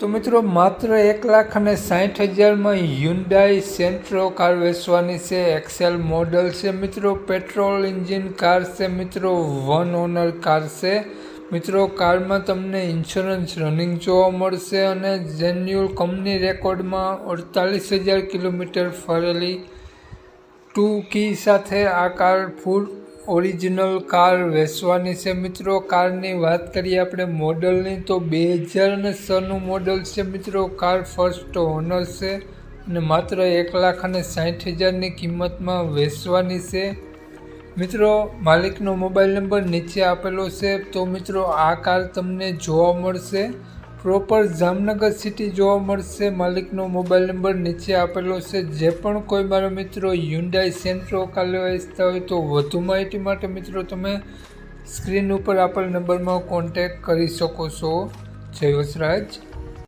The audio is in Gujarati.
તો મિત્રો, માત્ર એક લાખ અને સાઠ હજારમાં હ્યુન્ડાઈ સેન્ટ્રો કાર વેચવાની છે એક્સેલ મોડલ છે. મિત્રો પેટ્રોલ ઇન્જિન કાર છે, મિત્રો વન ઓનર કાર છે. મિત્રો, કારમાં તમને ઇન્સ્યોરન્સ રનિંગ જોવા મળશે અને જેન્યુઅલ કંપની રેકોર્ડમાં અડતાલીસ હજાર કિલોમીટર ફરેલી ટુ કી સાથે આ કાર ફૂલ ઓરિજિનલ કાર વેચવાની છે મિત્રો. કારની વાત કરીએ આપણે મોડલની, તો બે હજાર અને છનું મોડલ છે મિત્રો. કાર ફર્સ્ટ ઓનર છે અને માત્ર એક લાખ અને સાઠ હજારની કિંમતમાં વેચવાની છે. મિત્રો, માલિકનો મોબાઈલ નંબર નીચે આપેલો છે. તો મિત્રો, આ કાર તમને જોવા મળશે. પ્રોપર જામનગર સિટી જોવા મળશે. માલિકનો મોબાઈલ નંબર નીચે આપેલો છે. જે પણ કોઈ મારો મિત્રો યુન્ડાઈ સેન્ટ્રો કાર લેવા હોય તો વધુ માહિતી માટે મિત્રો તમે સ્ક્રીન ઉપર આપેલ નંબરમાં કોન્ટેક કરી શકો છો. જય વસરાજ.